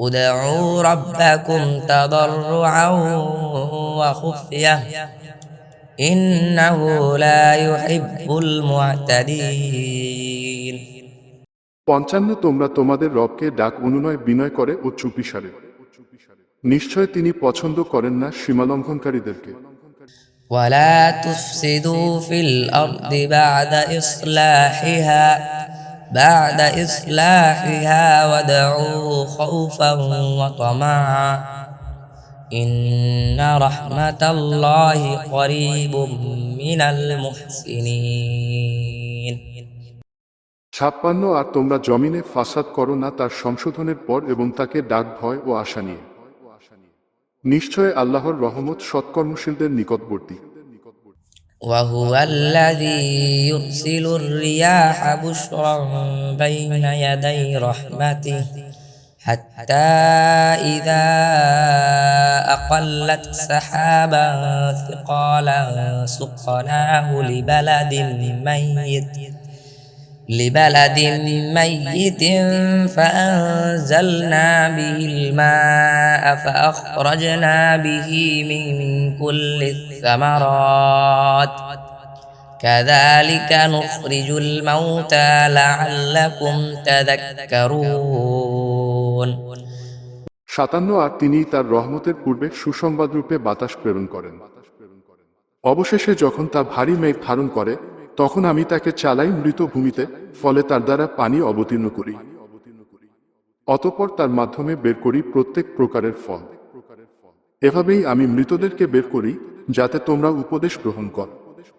ادعوا ربكم تضرعا وخفية إنه لا يحب المعتدين পঞ্চান্ন তোমরা তোমাদের রবকে ডাক অনুনয় বিনয় করে ও চুপিসারে নিশ্চয় তিনি পছন্দ করেন না সীমালঙ্ঘনকারীদেরকে ولا تفسدوا في الأرض بعد إصلاحها بعد إصلاحها وادعوه خوفا وطمعا إن رحمة الله قريب من المحسنين ছাপ্পান্ন আর তোমরা জমিনে ফাসাদ করো না তার সংশোধনের পর এবং তাকে ডাক ভয় ও আশা নিয়ে নিশ্চয় আল্লাহর রহমত সৎকর্মশীলদের নিকটবর্তী وهو الذي يرسل الرياح بشرا بين يدي رحمته حتى إذا أقلت سحابا ثقالا سقناه لبلد ميت. لبلد ميت فأنزلنا به الماء فأخرجنا به من كل الثمرات كذلك نخرج الموتى لعلكم تذكرون সাতান্ন আর তিনি তার রহমতের পূর্বে সুসংবাদ রূপে বাতাস প্রেরণ করেন অবশেষে যখন তা ভারী মেঘ ধারণ করে তখন আমি তাকে চালাই মৃত ভূমিতে, ফলে তার দ্বারা পানি অবতীর্ণ করি। অতপর তার মাধ্যমে বের করি প্রত্যেক প্রকারের ফল। এভাবেই আমি মৃতদেরকে বের করি, যাতে তোমরা উপদেশ গ্রহণ কর।